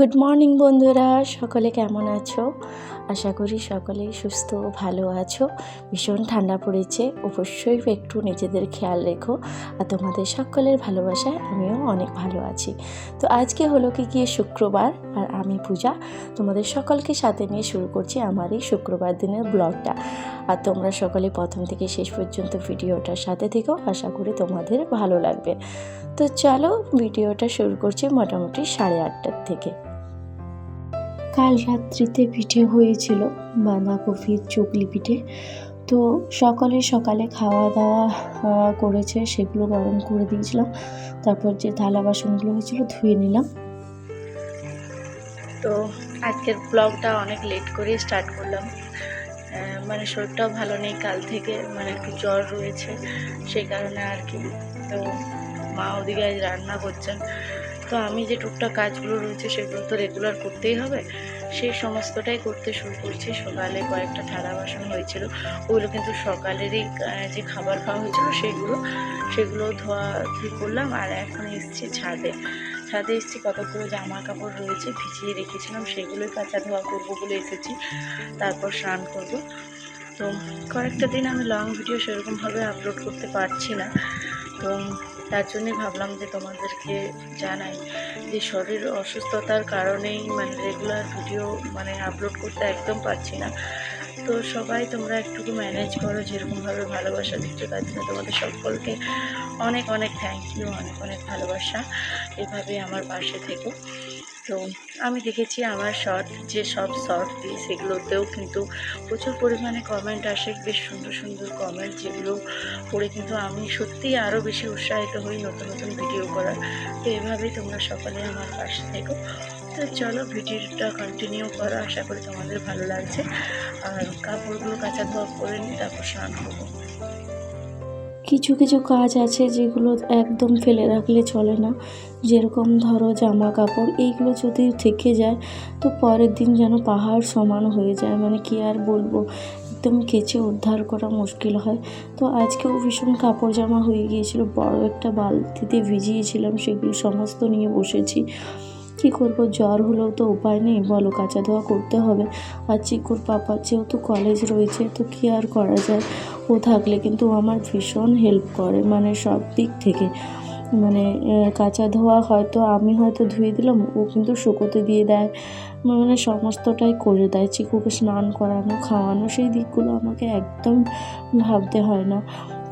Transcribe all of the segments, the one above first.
Good morning বন্ধুরা। সকলে কেমন আছো? আশা করি সকলে সুস্থ ভালো আছো। ভীষণ ঠান্ডা পড়েছে। অবশ্যই একটু নিজেদের খেয়াল রেখো। আর তোমাদের সকলের ভালোবাসায় আমিও অনেক ভালো আছি। তো আজকে হলো কি গিয়ে শুক্রবার। আর আমি পূজা। তোমাদের সকলকে সাথে নিয়ে শুরু করছি আমার এই শুক্রবার দিনের ব্লগটা। আর তোমরা সকলে প্রথম থেকে শেষ পর্যন্ত ভিডিওটার সাথে থেকেও আশা করি তোমাদের ভালো লাগবে। তো চলো ভিডিওটা শুরু করছি মোটামুটি সাড়ে আটটার থেকে। কাল রাত্রিতে পিঠে হয়েছিল বাঁধাকপির চুকলি পিঠে। তো সকালে সকালে খাওয়া দাওয়া করেছে, সেগুলো গরম করে দিয়েছিলাম। তারপর যে থালা বাসনগুলো হয়েছিল ধুয়ে নিলাম। তো আজকের ব্লগটা অনেক লেট করে স্টার্ট করলাম। মানে শরীরটাও ভালো নেই, কাল থেকে মানে একটু জ্বর রয়েছে, সেই কারণে আর কি। তো মা ওদিকে আজ রান্না করছেন। তো আমি যে টুকটাক কাজগুলো রয়েছে সেগুলো তো রেগুলার করতেই হবে। সেই সমস্তটাই করতে শুরু করছি। সকালে কয়েকটা থালা বাসন হয়েছিল। ওগুলো কিন্তু সকালেরই যে খাবার খাওয়া হয়েছিল সেগুলো সেগুলো ধোয়া ধুই করলাম আর এখন এসছি ছাদে। ছাদে এসেছি কতগুলো জামা কাপড় রয়েছে ভিজিয়ে রেখেছিলাম। সেগুলোই কাঁচা ধোয়া করব বলে এসেছি। তারপর স্নান করব। তো কয়েকটা দিন আমি লং ভিডিও সেরকমভাবে আপলোড করতে পারছি না। তো তার জন্যই ভাবলাম যে তোমাদেরকে জানাই যে শরীর অসুস্থতার কারণেই মানে রেগুলার ভিডিও মানে আপলোড করতে একদম পারছি না। তো সবাই তোমরা একটুকু ম্যানেজ করো, যেরকমভাবে ভালোবাসা দিচ্ছ তার জন্য তোমাদের সকলকে অনেক অনেক থ্যাংক ইউ অনেক অনেক ভালোবাসা। এভাবে আমার পাশে থেকো। তো আমি দেখেছি আমার শর্ট যে সব শর্ট দিই সেগুলোতেও কিন্তু প্রচুর পরিমাণে কমেন্ট আসে, বেশ সুন্দর সুন্দর কমেন্ট যেগুলো পড়ে কিন্তু আমি সত্যিই আরও বেশি উৎসাহিত হই নতুন নতুন ভিডিও করার। তো এভাবেই তোমরা সকলে আমার পাশে থেকো। তো চলো ভিডিওটা কন্টিনিউ করো, আশা করি তোমাদের ভালো লাগছে। আর কাপড়গুলো কাঁচা ধোয়া করে নিই তারপর স্নান করব। কিছু কিছু কাজ আছে যেগুলো একদম ফেলে রাখলে চলে না। যেরকম ধরো জামা কাপড়, এইগুলো যদি থেকে যায়, তো পরের দিন যেন পাহাড় সমান হয়ে যায়। মানে কি আর বলব? একদম কেচে উদ্ধার করা মুশকিল হয়। তো আজকেও ভীষণ কাপড় জামা হয়ে গিয়েছিল। বড় একটা বালতিতে ভিজিয়েছিলাম, সেগুলো সমস্ত নিয়ে বসেছি। কী করব? জ্বর হলেও তো উপায় নেই। বলো কাঁচা ধোয়া করতে হবে। আর চিকুর পাপার যেহেতু কলেজ রয়েছে, তো কী আর করা যায়? ও থাকলে কিন্তু আমার ভীষণ হেল্প করে মানে সব দিক থেকে। মানে কাঁচা ধোয়া হয়তো আমি হয়তো ধুয়ে দিলাম, ও কিন্তু শুকোতে দিয়ে দেয়। মানে সমস্তটাই করে দেয়। চিকুকে স্নান করানো, খাওয়ানো, সেই দিকগুলো আমাকে একদম ভাবতে হয় না।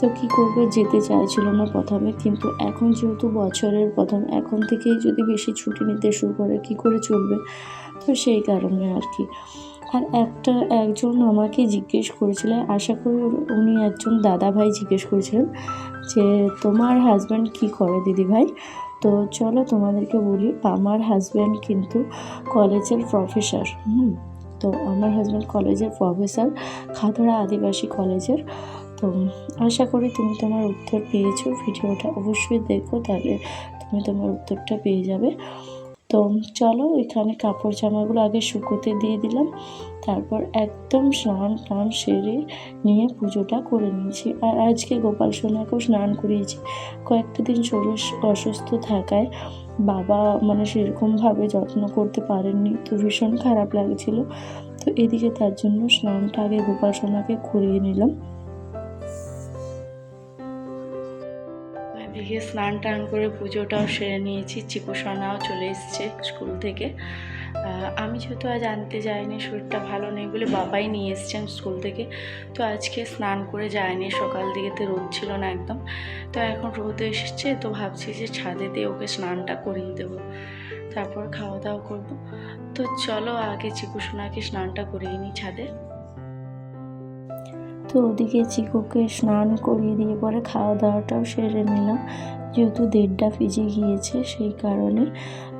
তো কী করবে যেতে চাইছিল না প্রথমে, কিন্তু এখন যেহেতু বছরের প্রথম, এখন থেকেই যদি বেশি ছুটি নিতে শুরু করে, কী করে চলবে? তো সেই কারণে আর কি। আর একটা, একজন আমাকে জিজ্ঞেস করেছিলেন আশা করি উনি একজন দাদা ভাই জিজ্ঞেস করেছিলেন যে, তোমার হাজব্যান্ড কি করে দিদি ভাই তো চলো তোমাদেরকে বলি, আমার হাজব্যান্ড কিন্তু কলেজের প্রফেসর হুম? তো আমার হাজব্যান্ড কলেজের প্রফেসর খাতড়া আদিবাসী কলেজের। তো আশা করি তুমি তোমার উত্তর পেয়েছ। ভিডিওটা অবশ্যই দেখো, তাহলে তুমি তোমার উত্তরটা পেয়ে যাবে। তো চলো, এখানে কাপড় জামাগুলো আগে শুকোতে দিয়ে দিলাম। তারপর একদম স্নান টান সেরে নিয়ে পুজোটা করে নিয়েছি। আর আজকে গোপাল সোনাকেও স্নান করিয়েছি। কয়েকটা দিন শরীর অসুস্থ থাকায় বাবা মানে সেরকমভাবে যত্ন করতে পারেননি, তো ভীষণ খারাপ লাগছিল। তো এদিকে তার জন্য স্নানটা আগে গোপাল সোনাকে করিয়ে নিলাম। এদিকে স্নান টান করে পুজোটাও সেরে নিয়েছি চিকু সোনাও চলে এসছে স্কুল থেকে। আমি যেহেতু আজ আনতে যাইনি, শরীরটা ভালো নেই বলে বাবাই নিয়ে এসছেন স্কুল থেকে। তো আজকে স্নান করে যায়নি, সকাল দিকে তো রোদ ছিল না একদম। তো এখন রোদ এসেছে, তো ভাবছি যে ছাদে দিয়ে ওকে স্নানটা করিয়ে দেবো। তারপর খাওয়া দাওয়া করব। তো চলো আগে চিকু সোনাকে স্নানটা করিয়ে নিই ছাদে। তো ওদিকে চিকুকে স্নান করিয়ে দিয়ে পরে খাওয়া দাওয়াটাও সেরে নিলাম। যেহেতু দেড়টা ভিজে গিয়েছে সেই কারণে।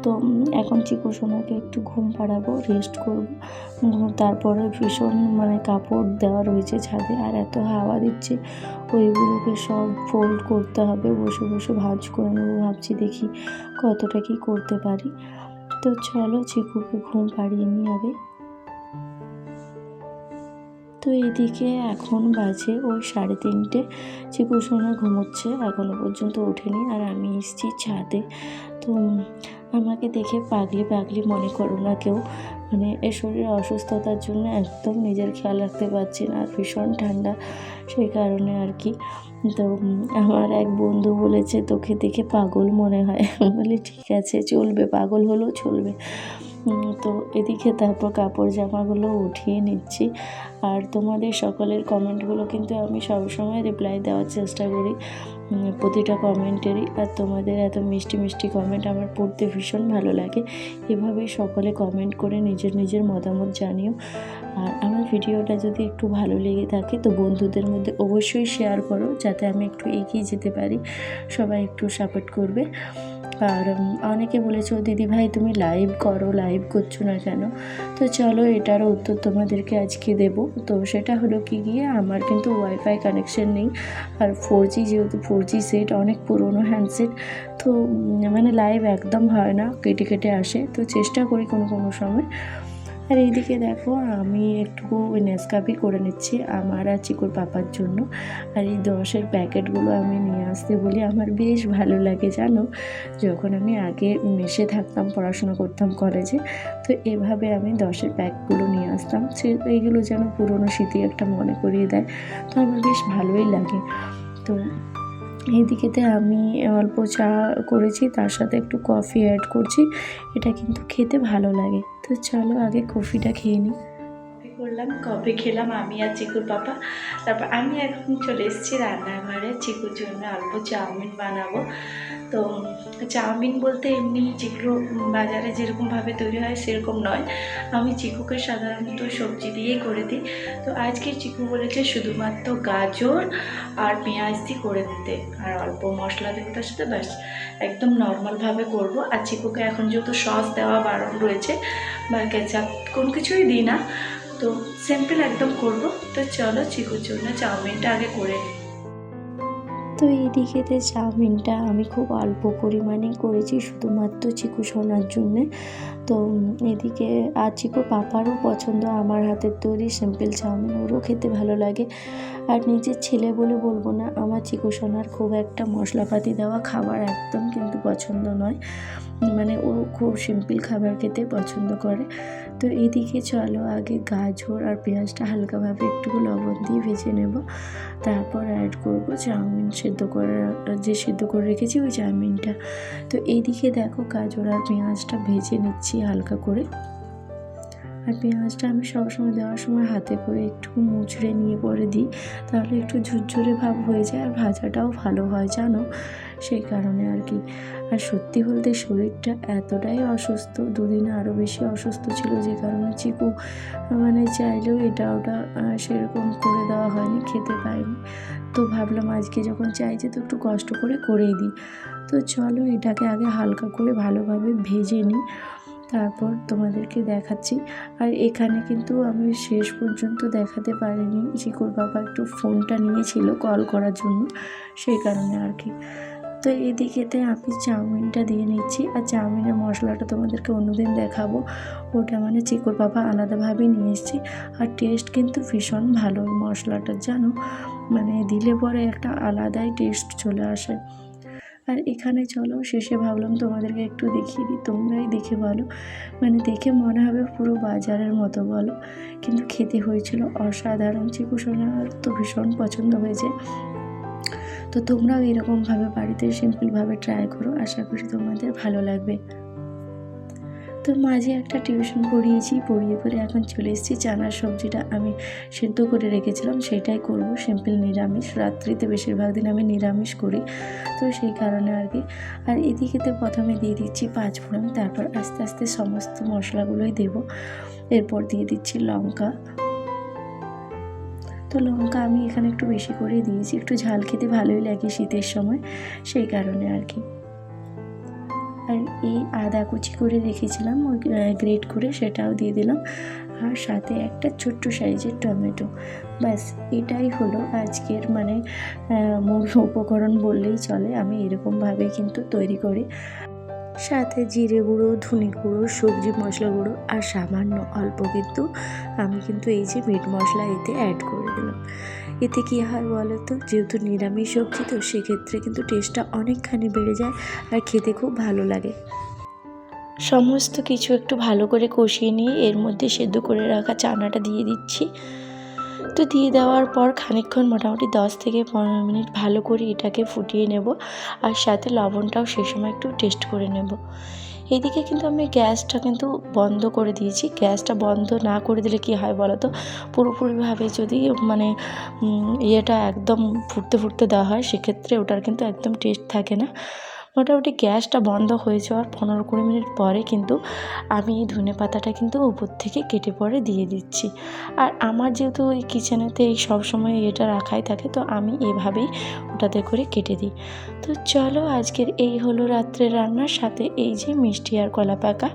তো এখন চিকু সোনাকে একটু ঘুম পাড়াবো রেস্ট করব। তারপরে ভীষণ মানে কাপড় দেওয়া রয়েছে ছাদে আর এত হাওয়া দিচ্ছে, ওইগুলোকে সব ফোল্ড করতে হবে, বসে বসে ভাঁজ করে নেব। ভাবছি দেখি কতটা কি করতে পারি। তো চলো চিকুকে ঘুম পাড়িয়ে নিয়ে আগে। তো এদিকে এখন বাজে ওই সাড়ে তিনটে। চিকু সোনা ঘুমোচ্ছে এখনও পর্যন্ত ওঠেনি আর আমি এসেছি ছাদে। তো আমাকে দেখে পাগলি পাগলি মনে করো না কেউ। মানে এ শরীরের অসুস্থতার জন্য একদম নিজের খেয়াল রাখতে পারছি না, আর ভীষণ ঠান্ডা সেই কারণে আর কি। তো আমার এক বন্ধু বলেছে, তোকে দেখে পাগল মনে হয়। বলি, ঠিক আছে, চলবে, পাগল হলেও চলবে। তো এদিকে তারপর কাপড় জামাগুলো উঠিয়ে নিচ্ছি। আর তোমাদের সকলের কমেন্টগুলো কিন্তু আমি সবসময় রিপ্লাই দেওয়ার চেষ্টা করি। প্রতিটা কমেন্টেরই। আর তোমাদের এত মিষ্টি মিষ্টি কমেন্ট আমার পড়তে ভীষণ ভালো লাগে। এভাবেই সকলে কমেন্ট করে নিজের নিজের মতামত জানিও। আর আমার ভিডিওটা যদি একটু ভালো লেগে থাকে, তো বন্ধুদের মধ্যে অবশ্যই শেয়ার করো, যাতে আমি একটু এগিয়ে যেতে পারি। সবাই একটু সাপোর্ট করবে। আর অনেকে বলেছ দিদি ভাই তুমি লাইভ করো লাইভ করছ না কেন? তো চলো, এটারও উত্তর তোমাদেরকে আজকে দেব। তো সেটা হলো কি, গিয়ে আমার কিন্তু ওয়াইফাই কানেকশন নেই। আর ফোর জি যেহেতু ফোর জি সেট অনেক পুরনো হ্যান্ডসেট তো মানে লাইভ একদম হয় না, কেটে কেটে আসে। তো চেষ্টা করি কোনো কোনো সময়। আর এইদিকে দেখো, আমি একটু ওই নেসকাফি করে নিচ্ছি আমার আর চিকুর পাপার জন্য। আর এই দশের প্যাকেটগুলো আমি নিয়ে আসতে বলি আমার বেশ ভালো লাগে, জানো? যখন আমি আগে মেশে থাকতাম, পড়াশোনা করতাম কলেজে, তো এভাবে আমি দশের প্যাকগুলো নিয়ে আসতাম। সে এইগুলো যেন পুরনো স্মৃতি একটা মনে করিয়ে দেয়, তো আমার বেশ ভালোই লাগে। তো এইদিকেতে আমি অল্প চা করেছি, তার সাথে একটু কফি অ্যাড করছি, এটা কিন্তু খেতে ভালো লাগে। তো চলো আগে কফিটা খেয়ে নিই। করলাম, কফি খেলাম, আমি আর চিকুর পাপা। তারপর আমি এখন চলে এসেছি রান্নাঘরে, চিকুর জন্য অল্প চাউমিন বানাবো। তো চাউমিন বলতে এমনি যেগুলো বাজারে যেরকমভাবে তৈরি হয় সেরকম নয়। আমি চিকুকে সাধারণত সবজি দিয়েই করে দিই। তো আজকে চিকু বলেছে শুধুমাত্র গাজর আর পেঁয়াজ দিয়ে করে দিতে। আর অল্প মশলা দেবো তার সাথে, ব্যাস। একদম নর্মালভাবে করব। আর চিকুকে এখন যেহেতু সস দেওয়া বারণ রয়েছে, বা কেচাপ কোনো কিছুই দিই না। তো সিম্পল একদম করব। তো চলো চিকুর জন্য চাউমিনটা আগে করে নিই তো এইদিকেতে চাউমিনটা আমি খুব অল্প পরিমাণেই করেছি, শুধুমাত্র চিকু সোনার জন্যে। তো এদিকে, আর চিকু পাপারও পছন্দ, আমার হাতের তৈরি সিম্পল চাউমিন, ওরও খেতে ভালো লাগে। আর নিজের ছেলে বলে বলব না, আমার চিকু সোনার খুব একটা মশলাপাতি দেওয়া খাবার একদম কিন্তু পছন্দ নয়। মানে ও খুব সিম্পল খাবার খেতে পছন্দ করে। তো এদিকে চলো, আগে গাজর আর পেঁয়াজটা হালকাভাবে একটু লবণ দিয়ে ভেজে নেব। তারপর অ্যাড করব চাউমিন সেদ্ধ করে, যে সেদ্ধ করে রেখেছি ওই চাউমিনটা। তো এইদিকে দেখো গাজর আর পেঁয়াজটা ভেজে নিচ্ছি হালকা করে। আর পেঁয়াজটা আমি সবসময় দেওয়ার সময় হাতে করে একটু মুচড়ে নিয়ে পরে দিই। তাহলে একটু ঝুরঝুরে ভাব হয়ে যায় আর ভাজাটাও ভালো হয়, জানো? সেই কারণে আর কি। আর সত্যি বলতে শরীরটা এতটাই অসুস্থ, দুদিনে আরও বেশি অসুস্থ ছিল যে কারণে চিকু মানে চাইলেও এটা ওটা সেরকম করে দেওয়া হয়নি, খেতে পায়নি তো ভাবলাম আজকে যখন চাইছে তো একটু কষ্ট করে করেই দিই। তো চলো এটাকে আগে হালকা করে ভালোভাবে ভেজে নিই, তারপর তোমাদেরকে দেখাচ্ছি। আর এখানে কিন্তু আমি শেষ পর্যন্ত দেখাতে পারিনি, চিকুর বাবা একটু ফোনটা নিয়েছিল কল করার জন্য, সেই কারণে আর কি। তো এদিকেতে আমি চাউমিনটা দিয়ে নিচ্ছি আর চাউমিনের মশলাটা তোমাদেরকে অন্যদিন দেখাবো। ওটা মানে চিকুর বাবা আলাদাভাবে নিয়ে এসেছি। আর টেস্ট কিন্তু ভীষণ ভালো ওই মশলাটার জানো? মানে দিলে পরে একটা আলাদাই টেস্ট চলে আসে। আর এখানে চলো, শেষে ভাবলাম তোমাদেরকে একটু দেখিয়ে দিই, তোমরাই দেখে বলো। মানে দেখে মনে হবে পুরো বাজারের মতো বলো। কিন্তু খেতে হয়েছিল অসাধারণ চিকু সোনার তো ভীষণ পছন্দ হয়েছে। তো তোমরাও এরকমভাবে বাড়িতে সিম্পলভাবে ট্রাই করো। আশা করি তোমাদের ভালো লাগবে। তো মাঝে একটা টিউশন পড়িয়েছি, পড়িয়ে পড়ে এখন চলে এসেছি। চানার সবজিটা আমি সেদ্ধ করে রেখেছিলাম, সেটাই করব। সিম্পল নিরামিষ। রাত্রিতে বেশিরভাগ দিন আমি নিরামিষ করি, তো সেই কারণে আর কি। আর এদিকেতে প্রথমে দিয়ে দিচ্ছি পাঁচ ফোড়ন, তারপর আস্তে আস্তে সমস্ত মশলাগুলোই দেব। এরপর দিয়ে দিচ্ছি লঙ্কা তো লঙ্কা আমি এখানে একটু বেশি করেই দিয়েছি। একটু ঝাল খেতে ভালোই লাগে শীতের সময়, সেই কারণে আর কি। আর এই আদা কুচি করে রেখেছিলাম, ওই গ্রেট করে সেটাও দিয়ে দিলাম। আর সাথে একটা ছোট্ট সাইজের টমেটো। ব্যাস, এটাই হলো আজকের মানে মূল উপকরণ বললেই চলে। আমি এরকমভাবে কিন্তু তৈরি করি। সাথে জিরে গুঁড়ো, ধনে গুঁড়ো, সবজি মশলা গুঁড়ো আর সামান্য অল্প কিন্তু আমি কিন্তু এই যে মিট মশলা এতে অ্যাড করে দিলাম। এতে কী হয় বলো তো যেহেতু নিরামিষ সবজি তো সেক্ষেত্রে কিন্তু টেস্টটা অনেকখানি বেড়ে যায় আর খেতে খুব ভালো লাগে। সমস্ত কিছু একটু ভালো করে কষিয়ে নিয়ে এর মধ্যে সেদ্ধ করে রাখা চানাটা দিয়ে দিচ্ছি। তো দিয়ে দেওয়ার পর খানিকক্ষণ মোটামুটি দশ থেকে পনেরো মিনিট ভালো করে এটাকে ফুটিয়ে নেব আর সাথে লবণটাও সে সময় একটু টেস্ট করে নেব। এদিকে কিন্তু আমি গ্যাসটা কিন্তু বন্ধ করে দিয়েছি। গ্যাসটা বন্ধ না করে দিলে কী হয় বলো তো পুরোপুরিভাবে যদি মানে ইয়েটা একদম ফুটতে ফুটতে দেওয়া হয়, সেক্ষেত্রে ওটার কিন্তু একদম টেস্ট থাকে না। মোটামুটি গ্যাসটা বন্ধ হয়ে যাওয়ার পনেরো কুড়ি মিনিট পরে কিন্তু আমি এই ধনে পাতাটা কিন্তু উপর থেকে কেটে পরে দিয়ে দিচ্ছি। আর আমার যেহেতু ওই কিচেনেতে এই সবসময় এটা রাখাই থাকে, তো আমি এভাবেই ওটাতে করে কেটে দিই। তো চলো আজকের এই হলো রাত্রের রান্নার সাথে এই যে মিষ্টি আর কলা পাকা।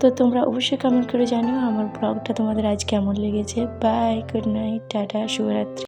তো তোমরা অবশ্যই কমেন্ট করে জানিও আমার ব্লগটা তোমাদের আজ কেমন লেগেছে। বাই গুড নাইট টাটা, শুভরাত্রি।